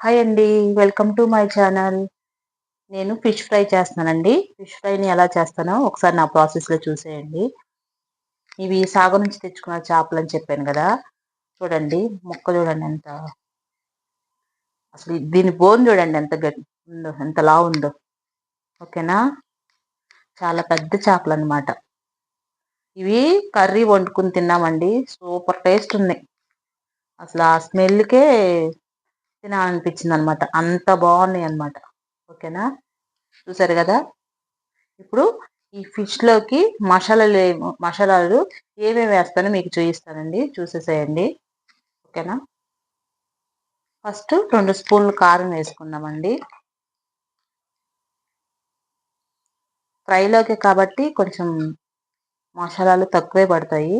Hi అండి welcome to my channel. నేను fish fry చేస్తున్నానండి. ఫిష్ ఫ్రైని ఎలా చేస్తానో ఒకసారి నా ప్రాసెస్లో చూసేయండి. ఇవి సాగు నుంచి తెచ్చుకున్న చేపలు అని చెప్పాను కదా. చూడండి ముక్క చూడండి ఎంత. అసలు దీని బోన్ చూడండి ఎంత గట్టి ఉందో ఎంత లా ఉందో. ఓకేనా? చాలా పెద్ద చేపలు అనమాట ఇవి కర్రీ వండుకుని తిన్నామండి. సూపర్ టేస్ట్ ఉన్నాయి అసలు ఆ స్మెల్కే తినాలనిపించింది అనమాట అంత బాగున్నాయి అనమాట ఓకేనా? చూసారు కదా? ఇప్పుడు ఈ ఫిష్లోకి మసాలాలు మసాలాలు ఏమేమి వేస్తానో మీకు చూపిస్తానండి. చూసేసేయండి. ఓకేనా? ఫస్ట్ రెండు స్పూన్లు కారం వేసుకుందామండి. ఫ్రైలోకి కాబట్టి కొంచెం మసాలాలు తక్కువే పడతాయి.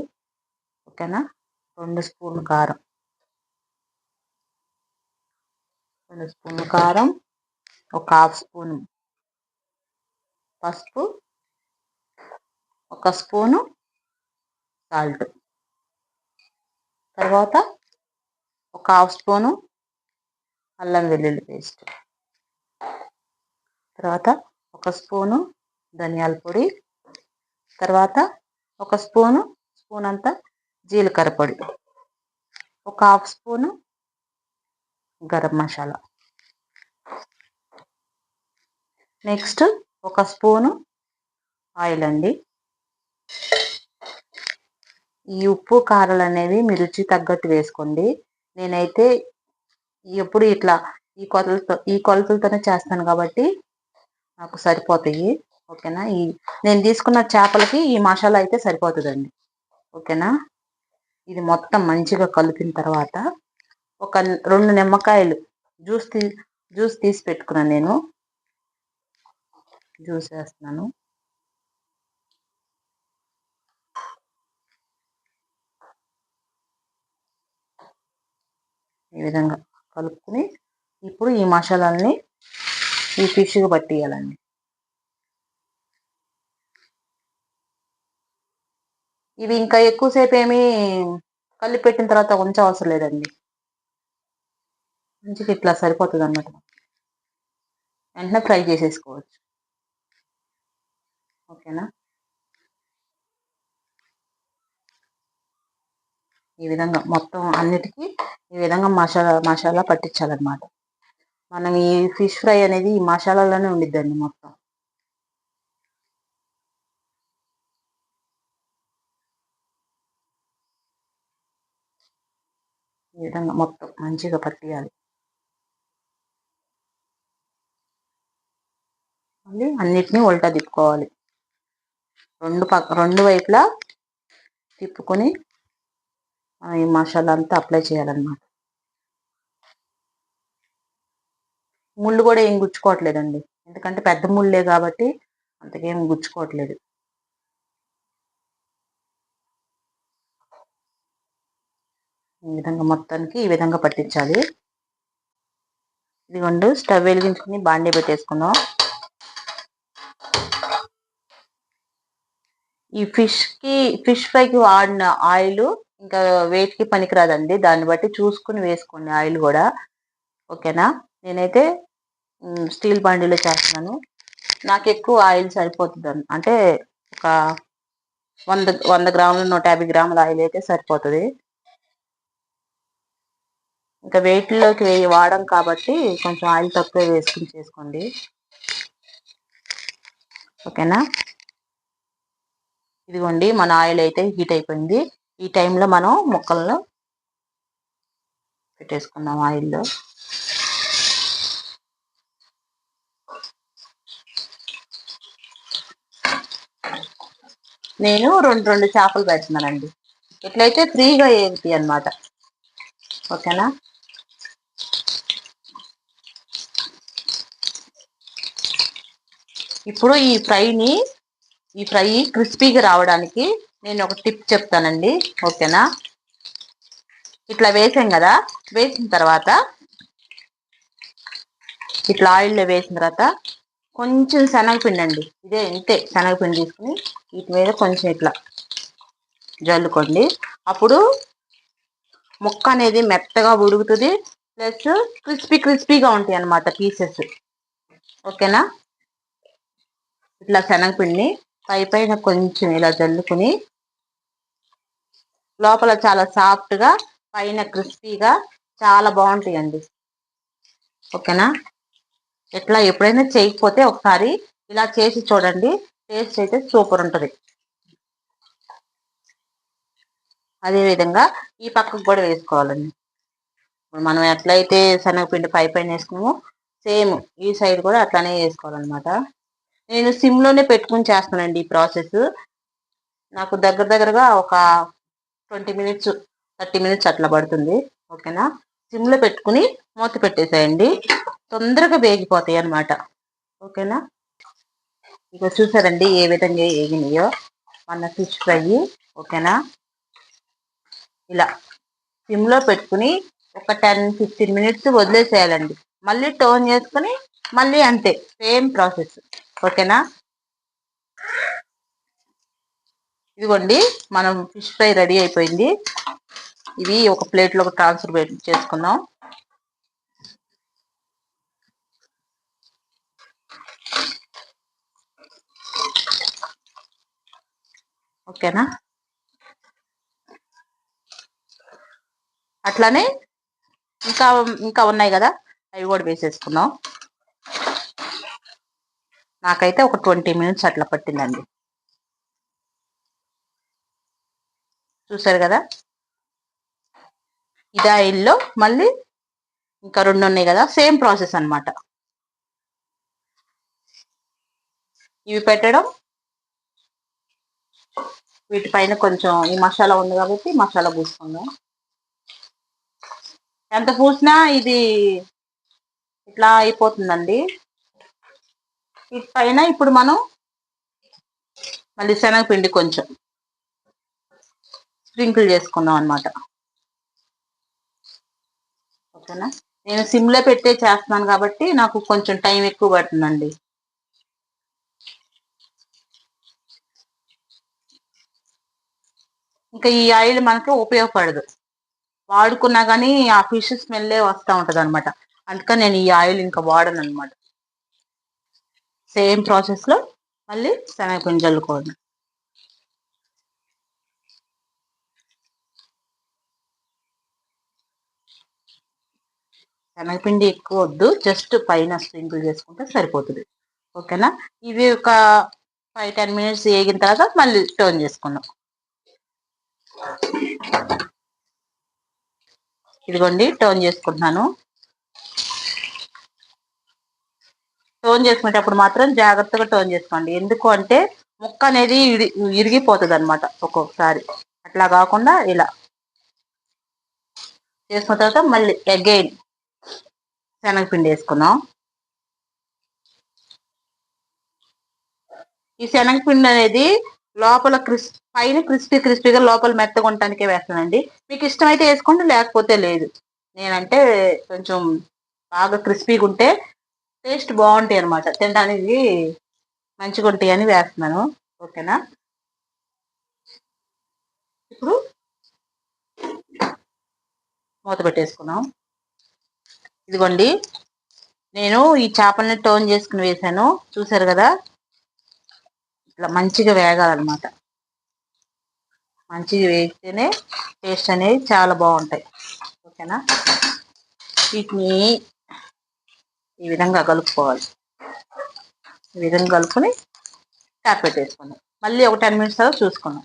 ఓకేనా? రెండు స్పూన్లు కారం. రెండు స్పూన్లు కారం ఒక హాఫ్ స్పూన్ పసుపు ఒక స్పూను సాల్ట్. తర్వాత ఒక హాఫ్ స్పూను అల్లం వెల్లుల్లి పేస్ట్. తర్వాత ఒక స్పూను ధనియాల పొడి. తర్వాత ఒక స్పూను స్పూన్ అంతా జీలకర్ర పొడి. ఒక half spoon garam masala. Next ఒక స్పూను ఆయిల్ అండి. ఈ ఉప్పు కారాలు అనేవి మీ రుచి తగ్గట్టు వేసుకోండి. నేనైతే ఎప్పుడు ఇట్లా ఈ కొలతలతో ఈ కొలతలతోనే చేస్తాను కాబట్టి నాకు సరిపోతాయి. ఓకేనా? ఈ నేను తీసుకున్న చేపలకి ఈ మసాలా అయితే సరిపోతుందండి. ఓకేనా? ఇది మొత్తం మంచిగా కలిపిన తర్వాత ఒక రెండు నిమ్మకాయలు జ్యూస్ తీ జ్యూస్ తీసి పెట్టుకున్నాను నేను. జ్యూస్ వేస్తున్నాను. ఈ విధంగా కలుపుకుని ఇప్పుడు ఈ మసాలాలని ఈ ఫిష్కి పట్టియాలండి ఇవి ఇంకా ఎక్కువసేపు ఏమీ కలిపి పెట్టిన తర్వాత ఉంచవసరం లేదండి. మంచిగా ఇట్లా సరిపోతుంది అన్నమాట వెంటనే ఫ్రై చేసేసుకోవచ్చు. ఓకేనా? ఈ విధంగా మొత్తం అన్నిటికీ ఈ విధంగా మసాలా మసాలా పట్టించాలన్నమాట. మనం ఈ ఫిష్ ఫ్రై అనేది ఈ మసాలాలోనే ఉండిద్దండి మొత్తం. ఈ విధంగా మొత్తం మంచిగా పట్టియాలి. మళ్ళీ అన్నిటినీ ఉల్టా తిప్పుకోవాలి. రెండు పక్క రెండు వైపులా తిప్పుకొని ఈ మసాలా అంతా అప్లై చేయాలన్నమాట. ముళ్ళు కూడా ఏం గుచ్చుకోవట్లేదండి. ఎందుకంటే పెద్ద ముళ్ళే కాబట్టి అంతకేం గుచ్చుకోవట్లేదు. ఈ విధంగా మొత్తానికి ఈ విధంగా పట్టించాలి. ఇదిగోండు స్టవ్ వెలిగించుకుని బాండీ పెట్టేసుకుందాం. ఈ ఫిష్కి ఫిష్ ఫ్రైకి వాడిన ఆయిల్ ఇంకా వెయిట్కి పనికిరాదండి. దాన్ని బట్టి చూసుకుని వేసుకోండి ఆయిల్ కూడా. ఓకేనా? నేనైతే స్టీల్ బండిలో చేస్తున్నాను. నాకు ఎక్కువ ఆయిల్ సరిపోతుంది అంటే ఒక వంద వంద గ్రాములు నూట యాభై గ్రాముల ఆయిల్ అయితే సరిపోతుంది. ఇంకా వెయిట్లోకి వాడడం కాబట్టి కొంచెం ఆయిల్ తక్కువ వేసుకుని చేసుకోండి. ఓకేనా? ఇదిగోండి మన ఆయిల్ అయితే హీట్ అయిపోయింది. ఈ టైంలో మనం ముక్కలను పెట్టేసుకుందాం ఆయిల్లో. నేను రెండు రెండు చేపలు పెడుతున్నానండి. ఇట్లయితే ఫ్రీగా ఏంటి అనమాట ఓకేనా? ఇప్పుడు ఈ ఫ్రైని ఈ ఫ్రై క్రిస్పీగా రావడానికి నేను ఒక టిప్ చెప్తానండి. ఓకేనా? ఇట్లా వేసాం కదా? వేసిన తర్వాత ఇట్లా ఆయిల్లో వేసిన తర్వాత కొంచెం శనగపిండి అండి ఇదే ఇంతే శనగపిండి తీసుకుని వీటి మీద కొంచెం ఇట్లా జల్లుకోండి. అప్పుడు ముక్క అనేది మెత్తగా ఉడుకుతుంది ప్లస్ క్రిస్పీ క్రిస్పీగా ఉంటాయి అన్నమాట పీసెస్. ఓకేనా? ఇట్లా శనగపిండిని పై పైన కొంచెం ఇలా జల్లుకుని లోపల చాలా సాఫ్ట్గా పైన క్రిస్పీగా చాలా బాగుంటాయండి. ఓకేనా? ఎట్లా ఎప్పుడైనా చేయకపోతే ఒకసారి ఇలా చేసి చూడండి. టేస్ట్ అయితే సూపర్ ఉంటుంది. అదేవిధంగా ఈ పక్కకు కూడా వేసుకోవాలండి. ఇప్పుడు మనం ఎట్లయితే శనగపిండి పై పైన వేసుకున్నామో సేమ్ ఈ సైడ్ కూడా అట్లానే వేసుకోవాలన్నమాట. నేను సిమ్లోనే పెట్టుకుని చేస్తానండి ఈ ప్రాసెస్ నాకు దగ్గర దగ్గరగా ఒక ట్వంటీ మినిట్స్ థర్టీ మినిట్స్ అట్లా పడుతుంది. ఓకేనా సిమ్లో పెట్టుకుని మూత పెట్టేసేయండి. తొందరగా వేగిపోతాయి అనమాట ఓకేనా ఇక చూసారండి ఏ విధంగా వేగినాయో? మన ఫిష్ ఫ్రై ఓకేనా ఇలా. సిమ్లో పెట్టుకుని ఒక టెన్ ఫిఫ్టీన్ మినిట్స్ వదిలేసేయాలండి. మళ్ళీ టర్న్ చేసుకుని మళ్ళీ అంతే. సేమ్ ప్రాసెస్ ఓకేనా? ఇదిగోండి మనం ఫిష్ ఫ్రై రెడీ అయిపోయింది. ఇది ఒక ప్లేట్లో ట్రాన్స్ఫర్ చేసుకుందాం. ఓకేనా? అట్లానే ఇంకా ఇంకా ఉన్నాయి కదా? అవి కూడా వేసేసుకుందాం. నాకైతే ఒక ట్వంటీ మినిట్స్ అట్లా పట్టిందండి. చూసారు కదా? ఇది ఆయిల్లో మళ్ళీ ఇంకా రెండు ఉన్నాయి కదా? సేమ్ ప్రాసెస్ అనమాట ఇవి పెట్టడం వీటిపైన కొంచెం ఈ మసాలా ఉంది కాబట్టి మసాలా పూసుకుందాం. ఎంత పూసినా ఇది ఇట్లా అయిపోతుందండి. పైన ఇప్పుడు మనం మళ్ళీ శనగపిండి కొంచెం స్ప్రింకిల్ చేసుకుందాం అనమాట ఓకేనా? నేను సిమ్లో పెట్టే చేస్తున్నాను కాబట్టి నాకు కొంచెం టైం ఎక్కువ పడుతుందండి. ఇంకా ఈ ఆయిల్ మనకి ఉపయోగపడదు. వాడుకున్నా కానీ ఆ ఫిష్ స్మెల్లే వస్తూ ఉంటుంది అనమాట అందుకని నేను ఈ ఆయిల్ ఇంకా వాడను అనమాట సేమ్ ప్రాసెస్లో మళ్ళీ శనగపిండి చల్లుకోవడం శనగపిండి ఎక్కువ వద్దు జస్ట్ పైన స్ప్రింకిల్ చేసుకుంటే సరిపోతుంది. ఓకేనా? ఇవి ఒక ఫైవ్ టెన్ మినిట్స్ వేగిన తర్వాత మళ్ళీ టర్న్ చేసుకుందాం. ఇదిగోండి టర్న్ చేసుకుంటున్నాను. టోన్ చేసుకునేటప్పుడు మాత్రం జాగ్రత్తగా టోన్ చేసుకోండి. ఎందుకు అంటే ముక్క అనేది ఇరిగిపోతుంది అనమాట ఒక్కొక్కసారి. అట్లా కాకుండా ఇలా. చేసుకున్న తర్వాత మళ్ళీ అగైన్ శనగపిండి వేసుకున్నాం ఈ శనగపిండి అనేది లోపల క్రిస్ పైన క్రిస్పీ క్రిస్పీగా లోపల మెత్తగా ఉండటానికే వేస్తానండి. మీకు ఇష్టమైతే వేసుకోండి లేకపోతే లేదు. నేనంటే కొంచెం బాగా క్రిస్పీగా ఉంటే టేస్ట్ బాగుంటాయి అనమాట తినడానికి మంచిగా ఉంటాయి అని వేస్తున్నాను. ఓకేనా? ఇప్పుడు మూత పెట్టేసుకున్నాం. ఇదిగోండి. నేను ఈ చేపలని టోన్ చేసుకుని వేసాను. చూసారు కదా? ఇట్లా మంచిగా వేగాలన్నమాట. మంచిగా వేగితేనే టేస్ట్ అనేది చాలా బాగుంటాయి. ఓకేనా? వీటిని ఈ విధంగా కలుపుకోవాలి. ఈ విధంగా కలుపుకొని ట్యాప్ పెట్టేసుకున్నాం మళ్ళీ ఒక టెన్ మినిట్స్ తర్వాత చూసుకున్నాం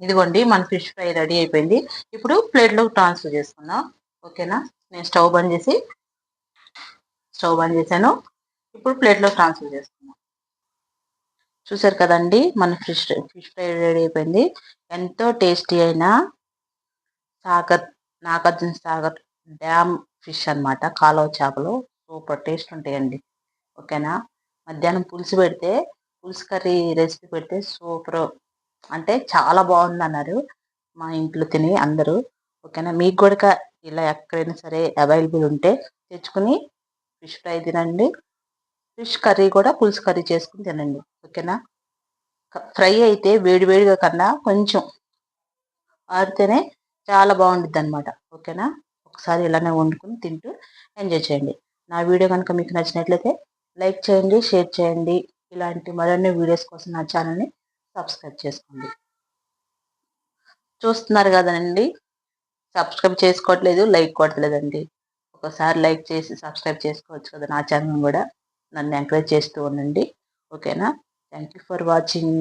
ఇదిగోండి మన ఫిష్ ఫ్రై రెడీ అయిపోయింది. ఇప్పుడు ప్లేట్లోకి ట్రాన్స్ఫర్ చేసుకుందాం. ఓకేనా నేను స్టవ్ బంద్ చేసి స్టవ్ బంద్ చేశాను. ఇప్పుడు ప్లేట్లో ట్రాన్స్ఫర్ చేసుకుందాం. చూసారు కదండి మన ఫిష్ ఫిష్ ఫ్రై రెడీ అయిపోయింది. ఎంతో టేస్టీ అయిన సాగర్ నాగార్జున సాగర్ డ్యామ్ ఫిష్ అనమాట కాలువ చేపలు సూపర్ టేస్ట్ ఉంటాయండి. ఓకేనా? మధ్యాహ్నం పులుసు పెడితే పులుసు కర్రీ రెసిపీ పెడితే సూపర్. అంటే చాలా బాగుంది అన్నారు మా ఇంట్లో తిని అందరూ. ఓకేనా? మీకు కూడా ఇలా ఎక్కడైనా సరే అవైలబుల్ ఉంటే తెచ్చుకుని ఫిష్ ఫ్రై తినండి. ఫిష్ కర్రీ కూడా పులుసు కర్రీ చేసుకుని తినండి. ఓకేనా? ఫ్రై అయితే వేడివేడిగా కన్నా కొంచెం ఆరితేనే చాలా బాగుంటుంది అనమాట ఓకేనా? ఒకసారి ఇలానే వండుకుని తింటూ ఎంజాయ్ చేయండి. నా వీడియో కనుక మీకు నచ్చినట్లయితే లైక్ చేయండి షేర్ చేయండి. ఇలాంటి మరిన్ని వీడియోస్ కోసం నా ఛానల్ని సబ్స్క్రైబ్ చేసుకోండి. చూస్తున్నారు కదండి సబ్స్క్రైబ్ చేసుకోవట్లేదు లైక్ కొట్టలేదండి. ఒకసారి లైక్ చేసి సబ్స్క్రైబ్ చేసుకోవచ్చు కదా నా ఛానల్ కూడా. నన్ను ఎంకరేజ్ చేస్తూ ఉండండి. ఓకేనా? Thank you for watching.